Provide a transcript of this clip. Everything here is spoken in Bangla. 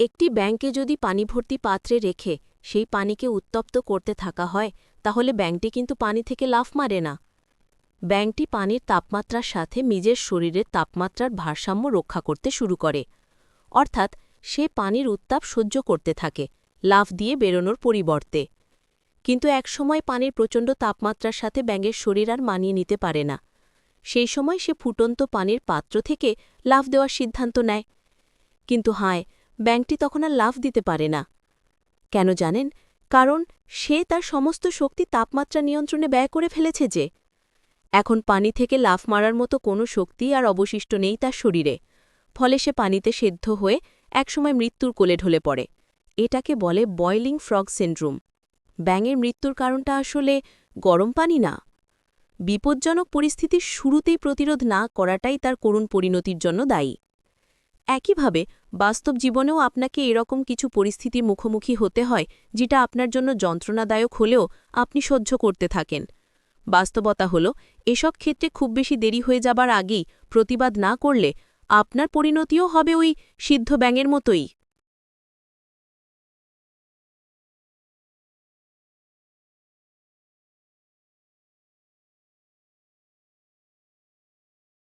একটি ব্যাংকে যদি পানি ভর্তি পাত্রে রেখে সেই পানিকে উত্তপ্ত করতে থাকা হয়, তাহলে ব্যাংকটি কিন্তু পানি থেকে লাফ মারে না। ব্যাংকটি পানির তাপমাত্রার সাথে নিজের শরীরের তাপমাত্রার ভারসাম্য রক্ষা করতে শুরু করে। অর্থাৎ সে পানির উত্তাপ সহ্য করতে থাকে, লাফ দিয়ে বেরোনোর পরিবর্তে। কিন্তু একসময় পানির প্রচণ্ড তাপমাত্রার সাথে ব্যাঙের শরীর আর মানিয়ে নিতে পারে না। সেই সময় সে ফুটন্ত পানির পাত্র থেকে লাফ দেওয়ার সিদ্ধান্ত নেয়। কিন্তু হায় ব্যাংকটি তখন আর লাফ দিতে পারে না। কেন জানেন? কারণ সে তার সমস্ত শক্তি তাপমাত্রা নিয়ন্ত্রণে ব্যয় করে ফেলেছে যে। এখন পানি থেকে লাফ মারার মতো কোনো শক্তি আর অবশিষ্ট নেই তার শরীরে। ফলে সে পানিতে সেদ্ধ হয়ে একসময় মৃত্যুর কোলে ঢলে পড়ে। এটাকে বলে বয়লিং ফ্রগ সিন্ড্রোম। ব্যাঙের মৃত্যুর কারণটা আসলে গরম পানি না। বিপজ্জনক পরিস্থিতির শুরুতেই প্রতিরোধ না করাটাই তার করুণ পরিণতির জন্য দায়ী। একইভাবে বাস্তব জীবনেও আপনাকে এরকম কিছু পরিস্থিতির মুখোমুখি হতে হয়, যেটা আপনার জন্য যন্ত্রণাদায়ক হলেও আপনি সহ্য করতে থাকেন। বাস্তবতা হল, এসব ক্ষেত্রে খুব বেশি দেরি হয়ে যাবার আগেই প্রতিবাদ না করলে আপনার পরিণতিও হবে ওই সিদ্ধ ব্যাঙের মতোই।